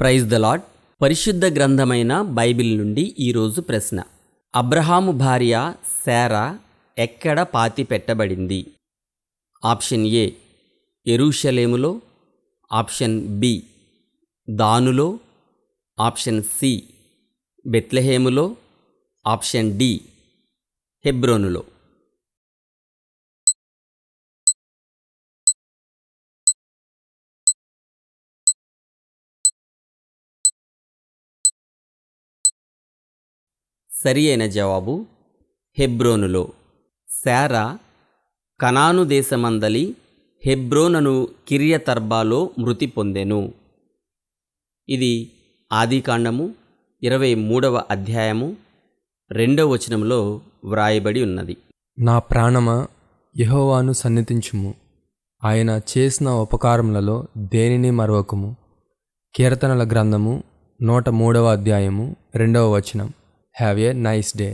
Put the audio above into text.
Praise the lord పరిశుద్ధ గ్రంథమైన Bible నుండి ఈరోజు ప్రశ్న. అబ్రహాము భార్య శారా ఎక్కడ పాతి పెట్టబడింది? ఆప్షన్ ఏ ఎరూషలేములో. ఆప్షన్ బి దానులో. ఆప్షన్ సి బెత్లెహేములో. ఆప్షన్ డి హెబ్రోనులో. సరి అయిన జవాబు హెబ్రోనులో. శారా కనాను దేశమందలి హెబ్రోనను కిరియతర్బాలో మృతి పొందెను. ఇది ఆదికాండము ఇరవై మూడవ అధ్యాయము రెండవ వచనంలో వ్రాయబడి ఉన్నది. నా ప్రాణమా యహోవాను సన్నిధించుము. ఆయన చేసిన ఉపకారములలో దేనిని మరవకుము? కీర్తనల గ్రంథము నూట మూడవ అధ్యాయము రెండవ వచనం. Have a nice day